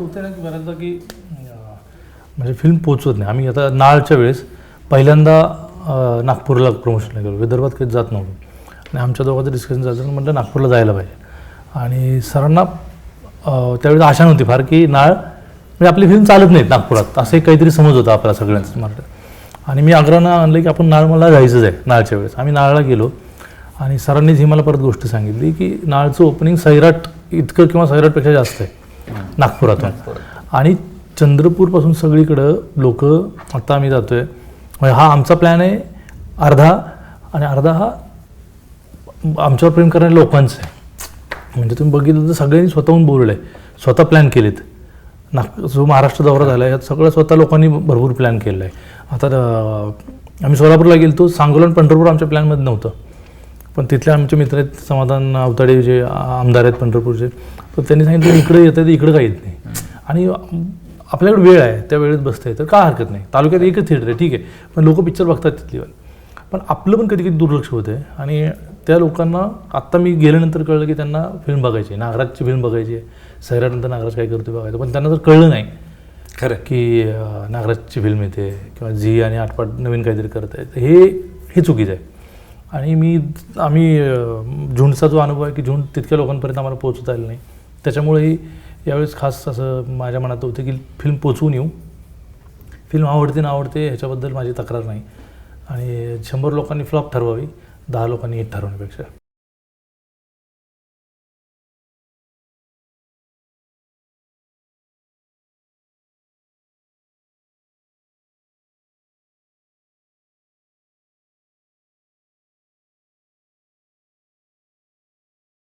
होते ना की बऱ्याचदा की म्हणजे फिल्म पोचवत नाही. आम्ही आता नाळच्या वेळेस पहिल्यांदा नागपूरला प्रमोशनला गेलो. विदर्भात कधी जात नव्हतो. आणि आमच्या दोघांचं डिस्कशन झालं म्हटलं नागपूरला जायला पाहिजे. आणि सरांना त्यावेळेस आशा नव्हती फार की नाळ म्हणजे आपली फिल्म चालत नाहीत नागपुरात. असं काहीतरी समज होता आपल्या सगळ्यांचं मराठीत आणि मी आग्रहानं आणलं की आपण नाळ मला जायचंच आहे नाळच्या वेळेस. आम्ही नाळला गेलो. आणि सरांनीच ही मला परत गोष्ट सांगितली की नाळचं ओपनिंग सैराट इतकं किंवा सैराटपेक्षा जास्त आहे. नागपुरातून. आणि चंद्रपूरपासून सगळीकडं लोक आता आम्ही जातोय. म्हणजे हा आमचा प्लॅन आहे अर्धा आणि अर्धा हा आमच्यावर प्रेम करणाऱ्या लोकांचा आहे. म्हणजे तुम्ही बघितलं तर सगळ्यांनी स्वतःहून बोललं आहे स्वतः प्लॅन केलेत. नाग जो महाराष्ट्र दौरा झाला आहे यात सगळं स्वतः लोकांनी भरपूर प्लॅन केलेलं आहे आता आम्ही सोलापूरला गेलो सांगोला आणि पंढरपूर आमच्या प्लॅनमध्ये नव्हतं. पण तिथले आमचे मित्र आहेत समाधान अवताडे जे आमदार आहेत पंढरपूरचे तर त्यांनी सांगितलं इकडे येतं तर इकडे काही येत नाही. आणि आपल्याकडे वेळ आहे त्या वेळेत बसता येतं काय हरकत नाही. तालुक्यात एकच थिएटर आहे ठीक आहे. पण लोक पिक्चर बघतात तिथली पण. आपलं पण कधी कधी दुर्लक्ष होतं आहे. आणि त्या लोकांना आत्ता मी गेल्यानंतर कळलं की त्यांना फिल्म बघायची आहे. नागराजची फिल्म बघायची आहे. सैरानंतर नागराज काय करतो बघायचं. पण त्यांना जर कळलं नाही. खरं. की नागराजची फिल्म येते किंवा झी आणि आठपाट नवीन काहीतरी करत आहेत हे हे चुकीचं आहे. आणि मी आम्ही झुंडचा जो अनुभव आहे की झुंड तितक्या लोकांपर्यंत आम्हाला पोहोचता आलं नाही. त्याच्यामुळेही यावेळेस खास असं माझ्या मनात होतं की फिल्म पोचवून येऊ. फिल्म आवडते ना आवडते ह्याच्याबद्दल माझी तक्रार नाही. आणि शंभर लोकांनी फ्लॉप ठरवावी दहा लोकांनी हिट ठरवण्यापेक्षा.